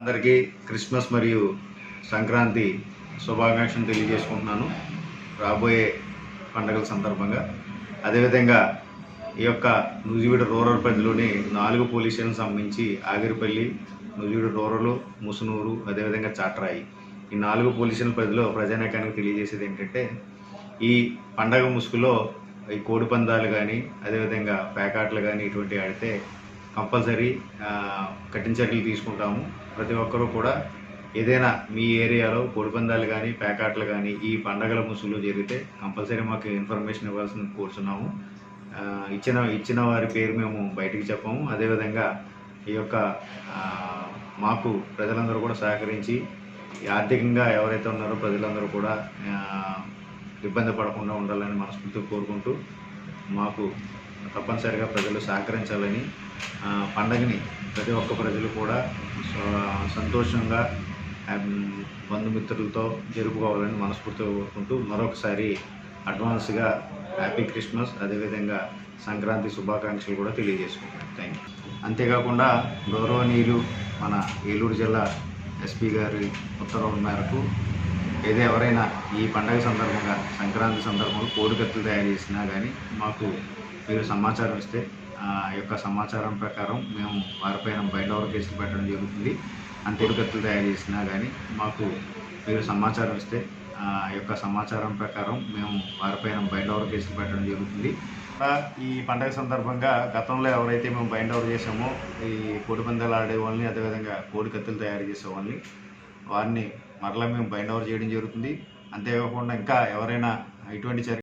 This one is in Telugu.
అందరికీ క్రిస్మస్ మరియు సంక్రాంతి శుభాకాంక్షలు తెలియజేసుకుంటున్నాను. రాబోయే పండగల సందర్భంగా. అదేవిధంగా ఈ యొక్క నూజివీడు రూరల్ పరిధిలోని నాలుగు పోలీస్ స్టేషన్ సంబంధించి ఆగిరిపల్లి నూజివీడు రూరల్ ముసునూరు అదేవిధంగా చాట్రాయి ఈ నాలుగు పోలీస్ స్టేషన్ పరిధిలో ప్రజానీకానికి తెలియజేసేది ఏంటంటే ఈ పండగ ముసుగులో ఈ కోడి పందాలు కానీ అదేవిధంగా పేకాట్లు కానీ ఇటువంటి ఆడితే కంపల్సరీ కఠిన చర్యలు తీసుకుంటాము. ప్రతి ఒక్కరూ కూడా ఏదైనా మీ ఏరియాలో పొడిపందాలు కానీ పేకాట్లు కానీ ఈ పండగల ముసుగులో జరిగితే కంపల్సరీ మాకు ఇన్ఫర్మేషన్ ఇవ్వాల్సింది కోరుచున్నాము ఇచ్చిన ఇచ్చిన వారి పేరు మేము బయటికి చెప్పాము. అదేవిధంగా ఈ యొక్క మాకు ప్రజలందరూ కూడా సహకరించి ఆర్థికంగా ఎవరైతే ఉన్నారో ప్రజలందరూ కూడా ఇబ్బంది పడకుండా ఉండాలని మనస్ఫూర్తిగా కోరుకుంటూ మాకు తప్పనిసరిగా ప్రజలు సహకరించాలని పండగని ప్రతి ఒక్క ప్రజలు కూడా సంతోషంగా బంధుమిత్రులతో జరుపుకోవాలని మనస్ఫూర్తిగా కోరుకుంటూ మరొకసారి అడ్వాన్స్గా హ్యాపీ క్రిస్మస్ అదేవిధంగా సంక్రాంతి శుభాకాంక్షలు కూడా తెలియజేసుకుంటాను థ్యాంక్ యూ. అంతేకాకుండా గౌరవనీయులు మన ఏలూరు జిల్లా ఎస్పీ గారి ఉత్తర్వుల మేరకు ఏదో ఎవరైనా ఈ పండగ సందర్భంగా సంక్రాంతి సందర్భంలో కోడికత్తులు తయారు చేసినా కానీ మాకు మీరు సమాచారం ఇస్తే ఆ యొక్క సమాచారం ప్రకారం మేము వారిపైన బయట కేసులు పెట్టడం జరుగుతుంది. అంతే తయారు చేసినా కానీ మాకు మీరు సమాచారం ఇస్తే ఆ యొక్క సమాచారం ప్రకారం మేము వారిపైన బైండ్ ఓవర్ కేసులు పెట్టడం జరుగుతుంది. ఈ పండగ సందర్భంగా గతంలో ఎవరైతే మేము బైండ్ ఓవర్ చేసామో ఈ కోడి పందాలు ఆడే వాళ్ళని అదేవిధంగా కోడి కత్తులు తయారు చేసే వాళ్ళని వారిని మరలా మేము బైండ్ ఓవర్ చేయడం జరుగుతుంది. అంతేకాకుండా ఇంకా ఎవరైనా ఇటువంటి చర్య